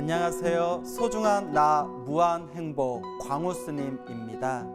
안녕하세요. 소중한 나 무한 행복 광우 스님입니다.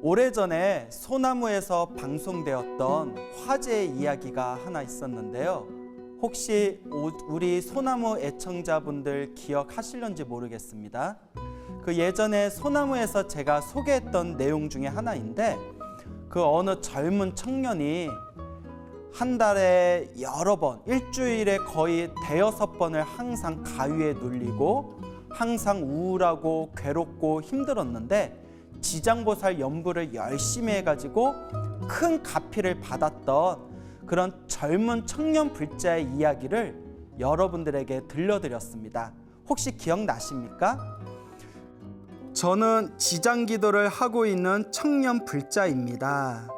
오래전에 소나무에서 방송되었던 화제의 이야기가 하나 있었는데요. 혹시 오- 우리 소나무 애청자분들 기억하실런지 모르겠습니다. 그 예전에 소나무에서 제가 소개했던 내용 중에 하나인데 그 어느 젊은 청년이 한 달에 여러 번, 일주일에 거의 대여섯 번을 항상 가위에 눌리고 항상 우울하고 괴롭고 힘들었는데 지장보살 연부를 열심히 해가지고 큰 가피를 받았던 그런 젊은 청년 불자의 이야기를 여러분들에게 들려드렸습니다. 혹시 기억나십니까? 저는 지장 기도를 하고 있는 청년 불자입니다.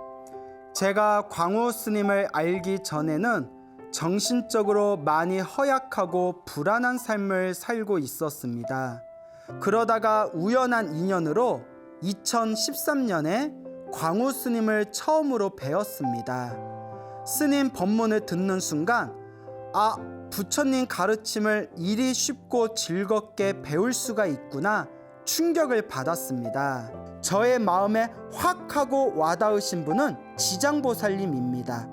제가 광우 스님을 알기 전에는 정신적으로 많이 허약하고 불안한 삶을 살고 있었습니다. 그러다가 우연한 인연으로 2013년에 광우 스님을 처음으로 뵈었습니다. 스님 법문을 듣는 순간 아, 부처님 가르침을 이리 쉽고 즐겁게 배울 수가 있구나 충격을 받았습니다. 저의 마음에 확 하고 와닿으신 분은 지장보살님입니다.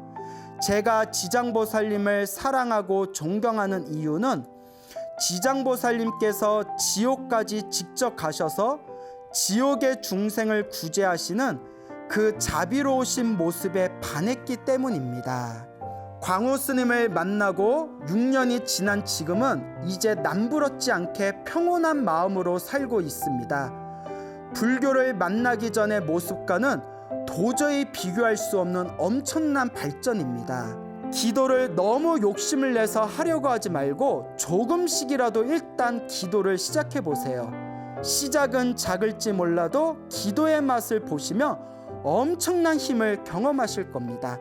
제가 지장보살님을 사랑하고 존경하는 이유는 지장보살님께서 지옥까지 직접 가셔서 지옥의 중생을 구제하시는 그 자비로우신 모습에 반했기 때문입니다. 광우 스님을 만나고 6년이 지난 지금은 이제 남부럽지 않게 평온한 마음으로 살고 있습니다. 불교를 만나기 전의 모습과는 도저히 비교할 수 없는 엄청난 발전입니다. 기도를 너무 욕심을 내서 하려고 하지 말고 조금씩이라도 일단 기도를 시작해 보세요. 시작은 작을지 몰라도 기도의 맛을 보시며 엄청난 힘을 경험하실 겁니다.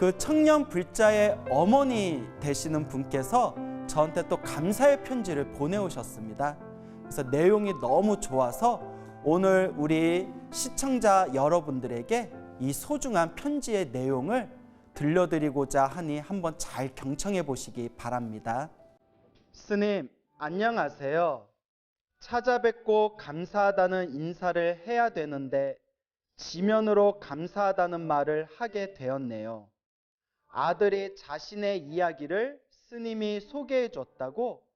그 청년 불자의 어머니 되시는 분께서 저한테 또 감사의 편지를 보내오셨습니다. 그래서 내용이 너무 좋아서 오늘 우리 시청자 여러분들에게 이 소중한 편지의 내용을 들려드리고자 하니 한번 잘 경청해 보시기 바랍니다. 스님, 안녕하세요. 찾아뵙고 감사하다는 인사를 해야 되는데 지면으로 감사하다는 말을 하게 되었네요. 아들이 자신의 이야기를 스님이 소개해 줬다고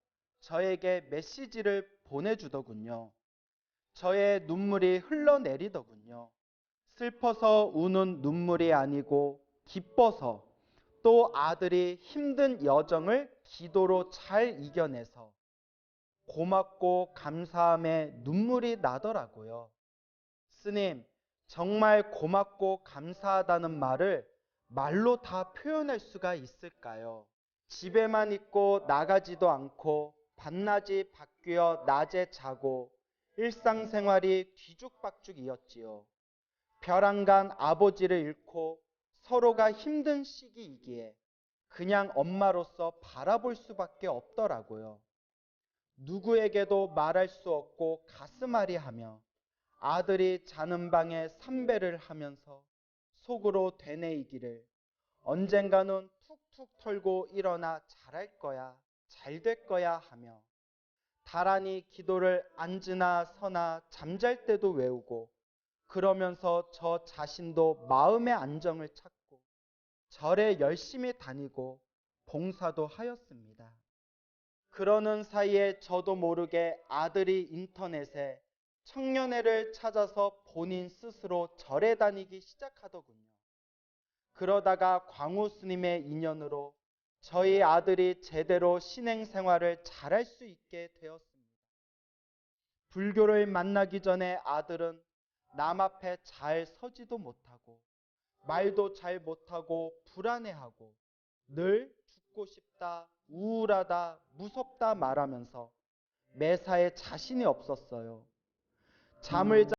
저에게 메시지를 보내주더군요. 저의 눈물이 흘러내리더군요. 슬퍼서 우는 눈물이 아니고 기뻐서 또 아들이 힘든 여정을 기도로 잘 이겨내서 고맙고 감사함에 눈물이 나더라고요. 스님, 정말 고맙고 감사하다는 말을 말로 다 표현할 수가 있을까요? 집에만 있고 나가지도 않고 밤낮이 바뀌어 낮에 자고 일상생활이 뒤죽박죽이었지요. 벼랑간 아버지를 잃고 서로가 힘든 시기이기에 그냥 엄마로서 바라볼 수밖에 없더라고요. 누구에게도 말할 수 없고 가슴앓이 하며 아들이 자는 방에 삼배를 하면서 속으로 되뇌이기를 언젠가는 툭툭 털고 일어나 잘할 거야, 잘 될 거야 하며 다란히 기도를 앉으나 서나 잠잘 때도 외우고 그러면서 저 자신도 마음의 안정을 찾고 절에 열심히 다니고 봉사도 하였습니다. 그러는 사이에 저도 모르게 아들이 인터넷에 청년회를 찾아서 본인 스스로 절에 다니기 시작하더군요. 그러다가 광우 스님의 인연으로 저희 아들이 제대로 신행 생활을 잘할 수 있게 되었습니다. 불교를 만나기 전에 아들은 남 앞에 잘 서지도 못하고 말도 잘 못하고 불안해하고 늘 죽고 싶다, 우울하다, 무섭다 말하면서 매사에 자신이 없었어요. 잠을 자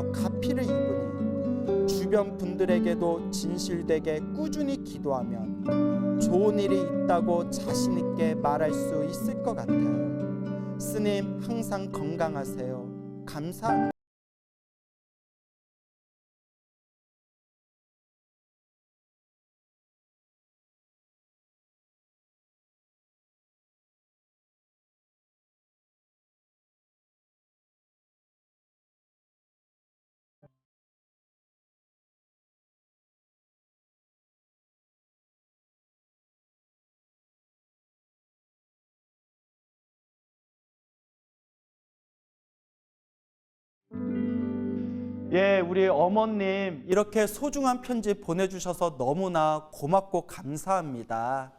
가피를 입으니 주변 분들에게도 진실되게 꾸준히 기도하면 좋은 일이 있다고 자신 있게 말할 수 있을 것 같아요. 스님 항상 건강하세요. 감사합니다. 예, 우리 어머님 이렇게 소중한 편지 보내주셔서 너무나 고맙고 감사합니다.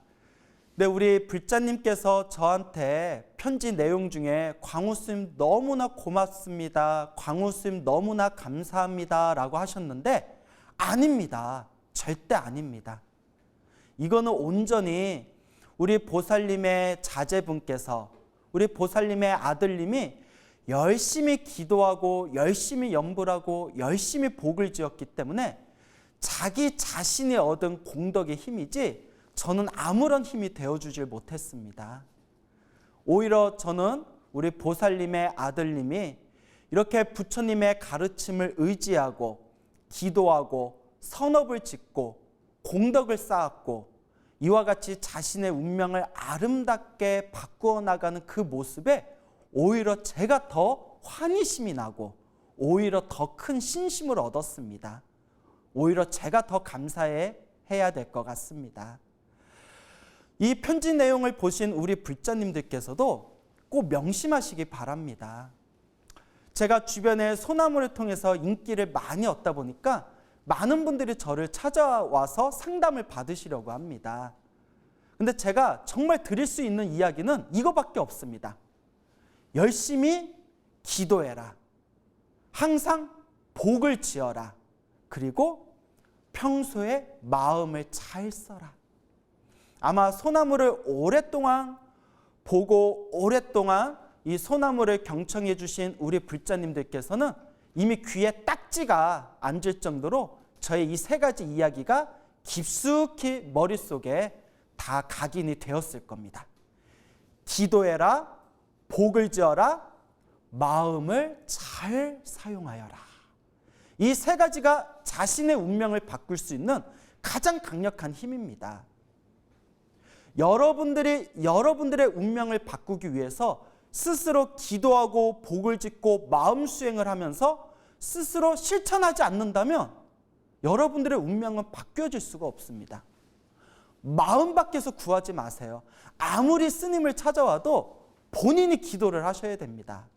네, 우리 불자님께서 저한테 편지 내용 중에 광우스님 너무나 고맙습니다. 광우스님 너무나 감사합니다 라고 하셨는데 아닙니다. 절대 아닙니다. 이거는 온전히 우리 보살님의 자제분께서 우리 보살님의 아들님이 열심히 기도하고 열심히 염불하고 열심히 복을 지었기 때문에 자기 자신이 얻은 공덕의 힘이지 저는 아무런 힘이 되어주질 못했습니다. 오히려 저는 우리 보살님의 아들님이 이렇게 부처님의 가르침을 의지하고 기도하고 선업을 짓고 공덕을 쌓았고 이와 같이 자신의 운명을 아름답게 바꾸어 나가는 그 모습에 오히려 제가 더 환희심이 나고 오히려 더 큰 신심을 얻었습니다. 오히려 제가 더 감사해 해야 될 것 같습니다. 이 편지 내용을 보신 우리 불자님들께서도 꼭 명심하시기 바랍니다. 제가 주변에 소나무를 통해서 인기를 많이 얻다 보니까 많은 분들이 저를 찾아와서 상담을 받으시려고 합니다. 근데 제가 정말 드릴 수 있는 이야기는 이거밖에 없습니다. 열심히 기도해라. 항상 복을 지어라. 그리고 평소에 마음을 잘 써라. 아마 소나무를 오랫동안 보고 오랫동안 이 소나무를 경청해 주신 우리 불자님들께서는 이미 귀에 딱지가 앉을 정도로 저의 이 세 가지 이야기가 깊숙이 머릿속에 다 각인이 되었을 겁니다. 기도해라, 복을 지어라, 마음을 잘 사용하여라. 이 세 가지가 자신의 운명을 바꿀 수 있는 가장 강력한 힘입니다. 여러분들이 여러분들의 운명을 바꾸기 위해서 스스로 기도하고 복을 짓고 마음 수행을 하면서 스스로 실천하지 않는다면 여러분들의 운명은 바뀌어질 수가 없습니다. 마음 밖에서 구하지 마세요. 아무리 스님을 찾아와도 본인이 기도를 하셔야 됩니다.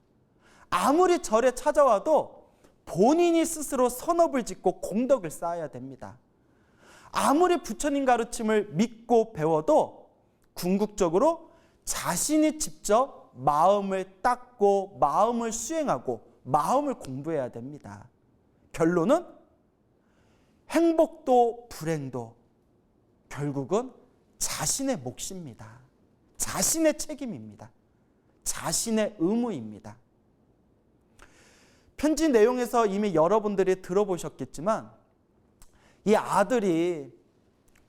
아무리 절에 찾아와도 본인이 스스로 선업을 짓고 공덕을 쌓아야 됩니다. 아무리 부처님 가르침을 믿고 배워도 궁극적으로 자신이 직접 마음을 닦고 마음을 수행하고 마음을 공부해야 됩니다. 결론은 행복도 불행도 결국은 자신의 몫입니다. 자신의 책임입니다. 자신의 의무입니다. 편지 내용에서 이미 여러분들이 들어보셨겠지만 이 아들이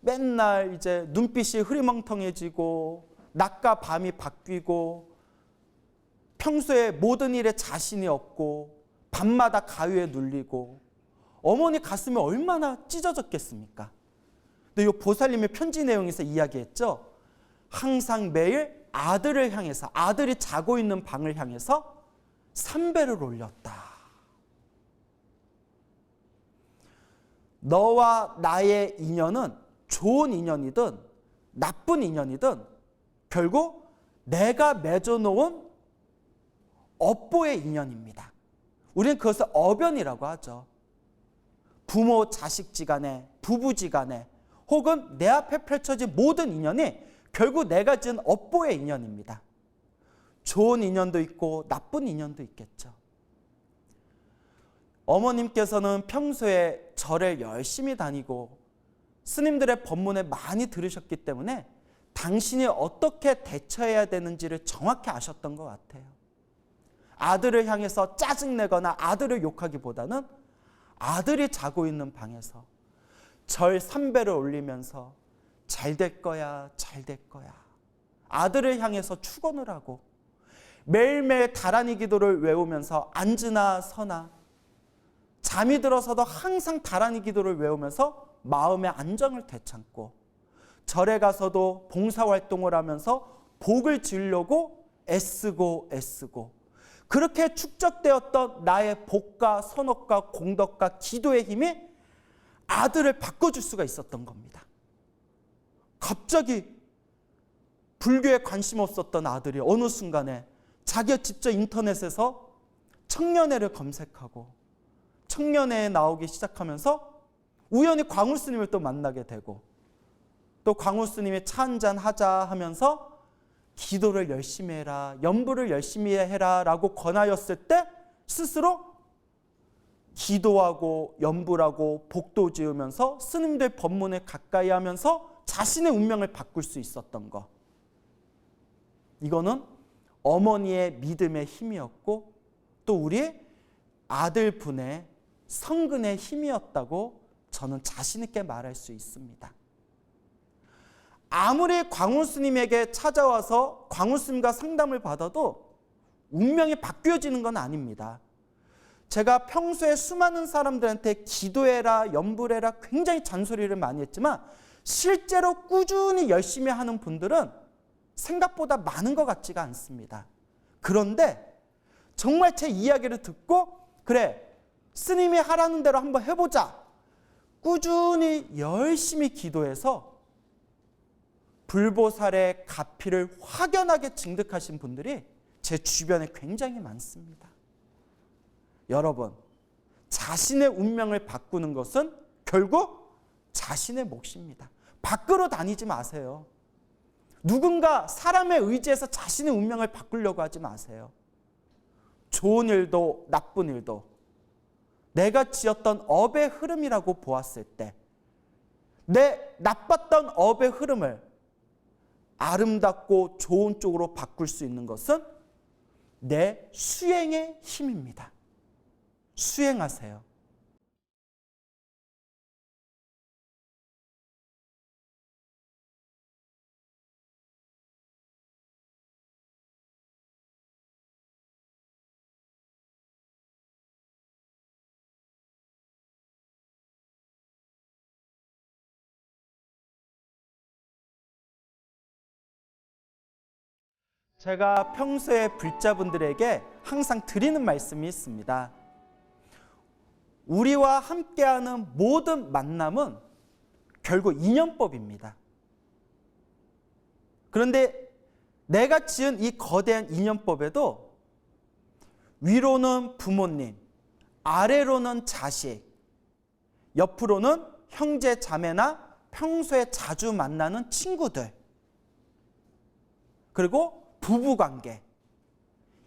맨날 이제 눈빛이 흐리멍텅해지고 낮과 밤이 바뀌고 평소에 모든 일에 자신이 없고 밤마다 가위에 눌리고 어머니 가슴이 얼마나 찢어졌겠습니까? 근데 이 보살님의 편지 내용에서 이야기했죠. 항상 매일 아들을 향해서 아들이 자고 있는 방을 향해서 삼배를 올렸다. 너와 나의 인연은 좋은 인연이든 나쁜 인연이든 결국 내가 맺어놓은 업보의 인연입니다. 우리는 그것을 어변이라고 하죠. 부모 자식 지간에 부부 지간에 혹은 내 앞에 펼쳐진 모든 인연이 결국 내가 지은 업보의 인연입니다. 좋은 인연도 있고 나쁜 인연도 있겠죠. 어머님께서는 평소에 절에 열심히 다니고 스님들의 법문을 많이 들으셨기 때문에 당신이 어떻게 대처해야 되는지를 정확히 아셨던 것 같아요. 아들을 향해서 짜증내거나 아들을 욕하기보다는 아들이 자고 있는 방에서 절 3배를 올리면서 잘 될 거야, 잘 될 거야. 아들을 향해서 축원을 하고 매일매일 다란이 기도를 외우면서 앉으나 서나 잠이 들어서도 항상 다란이 기도를 외우면서 마음의 안정을 되찾고 절에 가서도 봉사활동을 하면서 복을 지으려고 애쓰고 애쓰고 그렇게 축적되었던 나의 복과 선업과 공덕과 기도의 힘이 아들을 바꿔줄 수가 있었던 겁니다. 갑자기 불교에 관심 없었던 아들이 어느 순간에 자기가 직접 인터넷에서 청년회를 검색하고 청년회에 나오기 시작하면서 우연히 광우 스님을 또 만나게 되고 또 광우 스님이 차 한잔 하자 하면서 기도를 열심히 해라, 연부를 열심히 해라 라고 권하였을 때 스스로 기도하고 연부하고 복도 지으면서 스님들 법문을 가까이 하면서 자신의 운명을 바꿀 수 있었던 것. 이거는 어머니의 믿음의 힘이었고 또 우리 아들분의 성근의 힘이었다고 저는 자신 있게 말할 수 있습니다. 아무리 광우 스님에게 찾아와서 광우 스님과 상담을 받아도 운명이 바뀌어지는 건 아닙니다. 제가 평소에 수많은 사람들한테 기도해라, 연불해라 굉장히 잔소리를 많이 했지만 실제로 꾸준히 열심히 하는 분들은 생각보다 많은 것 같지가 않습니다. 그런데 정말 제 이야기를 듣고 그래 스님이 하라는 대로 한번 해보자. 꾸준히 열심히 기도해서 불보살의 가피를 확연하게 증득하신 분들이 제 주변에 굉장히 많습니다. 여러분, 자신의 운명을 바꾸는 것은 결국 자신의 몫입니다. 밖으로 다니지 마세요. 누군가 사람의 의지에서 자신의 운명을 바꾸려고 하지 마세요. 좋은 일도 나쁜 일도 내가 지었던 업의 흐름이라고 보았을 때 내 나빴던 업의 흐름을 아름답고 좋은 쪽으로 바꿀 수 있는 것은 내 수행의 힘입니다. 수행하세요. 제가 평소에 불자분들에게 항상 드리는 말씀이 있습니다. 우리와 함께하는 모든 만남은 결국 인연법입니다. 그런데 내가 지은 이 거대한 인연법에도 위로는 부모님, 아래로는 자식, 옆으로는 형제 자매나 평소에 자주 만나는 친구들, 그리고 부부 관계.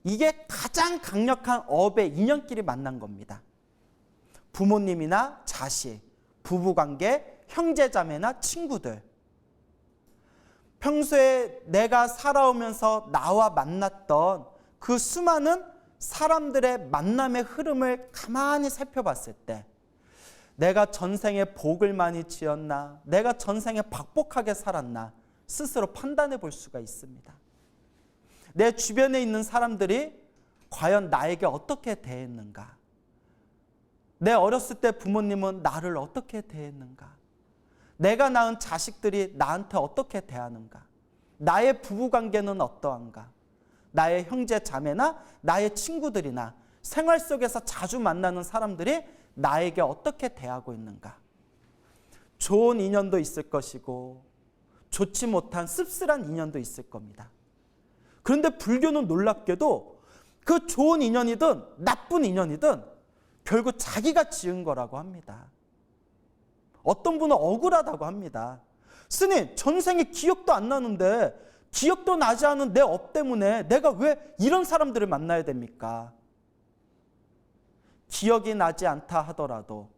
이게 가장 강력한 업의 인연끼리 만난 겁니다. 부모님이나 자식, 부부 관계, 형제자매나 친구들. 평소에 내가 살아오면서 나와 만났던 그 수많은 사람들의 만남의 흐름을 가만히 살펴봤을 때 내가 전생에 복을 많이 지었나, 내가 전생에 박복하게 살았나 스스로 판단해 볼 수가 있습니다. 내 주변에 있는 사람들이 과연 나에게 어떻게 대했는가? 내 어렸을 때 부모님은 나를 어떻게 대했는가? 내가 낳은 자식들이 나한테 어떻게 대하는가? 나의 부부 관계는 어떠한가? 나의 형제 자매나 나의 친구들이나 생활 속에서 자주 만나는 사람들이 나에게 어떻게 대하고 있는가? 좋은 인연도 있을 것이고 좋지 못한 씁쓸한 인연도 있을 겁니다. 그런데 불교는 놀랍게도 그 좋은 인연이든 나쁜 인연이든 결국 자기가 지은 거라고 합니다. 어떤 분은 억울하다고 합니다. 스님, 전생에 기억도 안 나는데 기억도 나지 않은 내 업 때문에 내가 왜 이런 사람들을 만나야 됩니까? 기억이 나지 않다 하더라도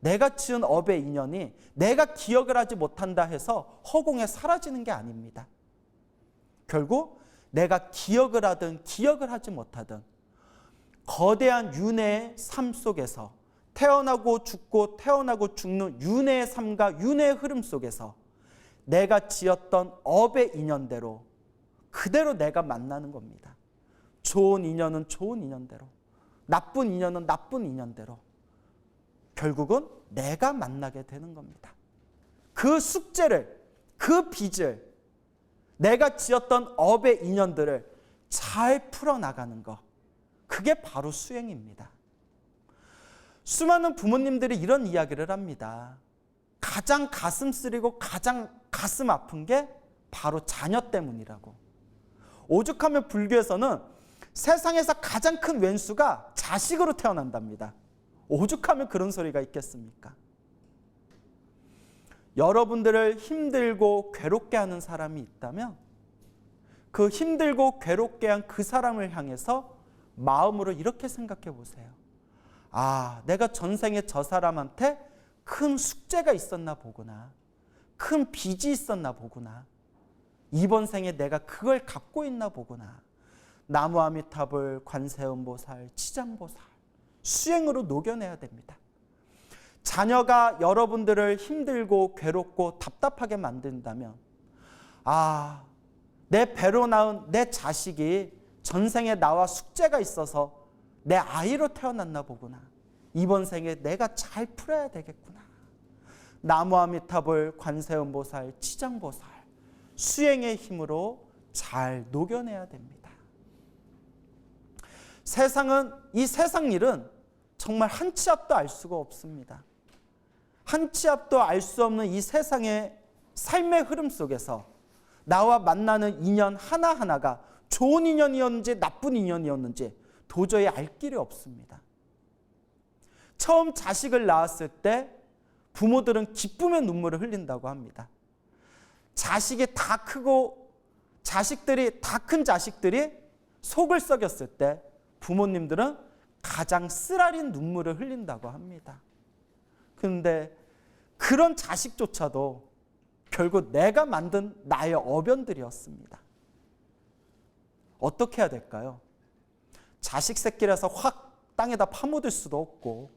내가 지은 업의 인연이 내가 기억을 하지 못한다 해서 허공에 사라지는 게 아닙니다. 결국 내가 기억을 하든 기억을 하지 못하든 거대한 윤회의 삶 속에서 태어나고 죽고 태어나고 죽는 윤회의 삶과 윤회의 흐름 속에서 내가 지었던 업의 인연대로 그대로 내가 만나는 겁니다. 좋은 인연은 좋은 인연대로, 나쁜 인연은 나쁜 인연대로 결국은 내가 만나게 되는 겁니다. 그 숙제를, 그 빚을, 내가 지었던 업의 인연들을 잘 풀어나가는 것. 그게 바로 수행입니다. 수많은 부모님들이 이런 이야기를 합니다. 가장 가슴 쓰리고 가장 가슴 아픈 게 바로 자녀 때문이라고. 오죽하면 불교에서는 세상에서 가장 큰 왼수가 자식으로 태어난답니다. 오죽하면 그런 소리가 있겠습니까? 여러분들을 힘들고 괴롭게 하는 사람이 있다면 그 힘들고 괴롭게 한 그 사람을 향해서 마음으로 이렇게 생각해 보세요. 아, 내가 전생에 저 사람한테 큰 숙제가 있었나 보구나. 큰 빚이 있었나 보구나. 이번 생에 내가 그걸 갖고 있나 보구나. 나무아미타불, 관세음보살, 치장보살 수행으로 녹여내야 됩니다. 자녀가 여러분들을 힘들고 괴롭고 답답하게 만든다면 아, 내 배로 낳은 내 자식이 전생에 나와 숙제가 있어서 내 아이로 태어났나 보구나. 이번 생에 내가 잘 풀어야 되겠구나. 나무아미타불, 관세음보살, 치장보살 수행의 힘으로 잘 녹여내야 됩니다. 세상은 이 세상 일은 정말 한 치 앞도 알 수가 없습니다. 한 치 앞도 알 수 없는 이 세상의 삶의 흐름 속에서 나와 만나는 인연 하나하나가 좋은 인연이었는지 나쁜 인연이었는지 도저히 알 길이 없습니다. 처음 자식을 낳았을 때 부모들은 기쁨의 눈물을 흘린다고 합니다. 자식이 다 크고 자식들이 다 큰 자식들이 속을 썩였을 때 부모님들은 가장 쓰라린 눈물을 흘린다고 합니다. 그런데 그런 자식조차도 결국 내가 만든 나의 어변들이었습니다. 어떻게 해야 될까요? 자식 새끼라서 확 땅에다 파묻을 수도 없고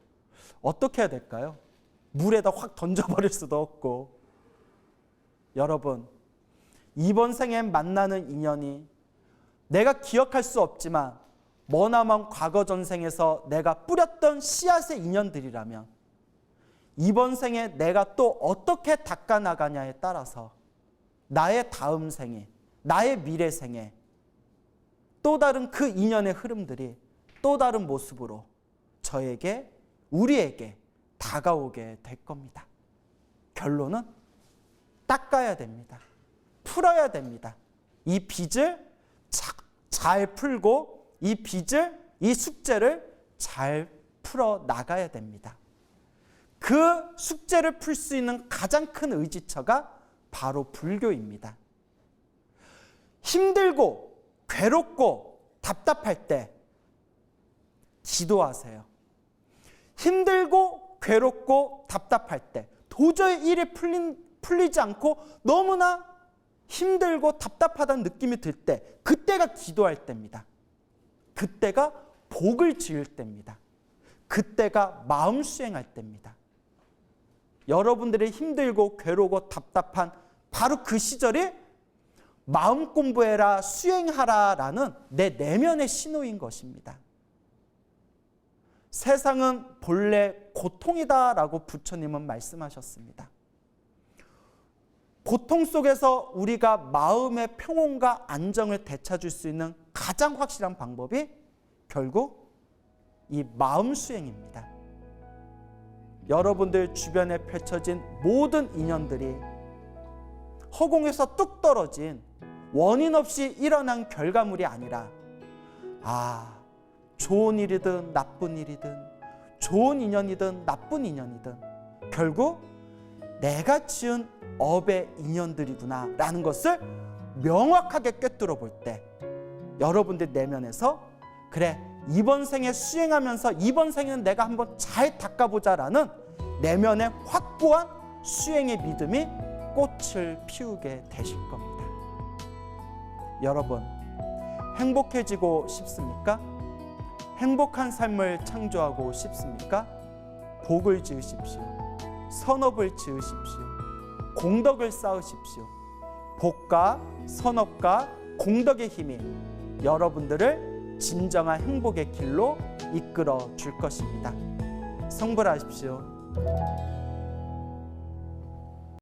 어떻게 해야 될까요? 물에다 확 던져버릴 수도 없고 여러분 이번 생에 만나는 인연이 내가 기억할 수 없지만 머나먼 과거 전생에서 내가 뿌렸던 씨앗의 인연들이라면 이번 생에 내가 또 어떻게 닦아나가냐에 따라서 나의 다음 생에, 나의 미래 생에 또 다른 그 인연의 흐름들이 또 다른 모습으로 저에게, 우리에게 다가오게 될 겁니다. 결론은 닦아야 됩니다. 풀어야 됩니다. 이 빚을 잘 풀고 이 빚을, 이 숙제를 잘 풀어 나가야 됩니다. 그 숙제를 풀 수 있는 가장 큰 의지처가 바로 불교입니다. 힘들고 괴롭고 답답할 때 기도하세요. 힘들고 괴롭고 답답할 때 도저히 일이 풀린, 풀리지 않고 너무나 힘들고 답답하다는 느낌이 들 때 그때가 기도할 때입니다. 그때가 복을 지을 때입니다. 그때가 마음 수행할 때입니다. 여러분들이 힘들고 괴로고 답답한 바로 그 시절이 마음 공부해라, 수행하라라는 내 내면의 신호인 것입니다. 세상은 본래 고통이다라고 부처님은 말씀하셨습니다. 고통 속에서 우리가 마음의 평온과 안정을 되찾을 수 있는 가장 확실한 방법이 결국 이 마음 수행입니다. 여러분들 주변에 펼쳐진 모든 인연들이 허공에서 뚝 떨어진 원인 없이 일어난 결과물이 아니라 아, 좋은 일이든 나쁜 일이든 좋은 인연이든 나쁜 인연이든 결국 내가 지은 업의 인연들이구나 라는 것을 명확하게 꿰뚫어 볼 때 여러분들 내면에서 그래 이번 생에 수행하면서 이번 생에는 내가 한번 잘 닦아보자라는 내면의 확고한 수행의 믿음이 꽃을 피우게 되실 겁니다. 여러분, 행복해지고 싶습니까? 행복한 삶을 창조하고 싶습니까? 복을 지으십시오. 선업을 지으십시오. 공덕을 쌓으십시오. 복과 선업과 공덕의 힘이 여러분들을 진정한 행복의 길로 이끌어 줄 것입니다. 성불하십시오.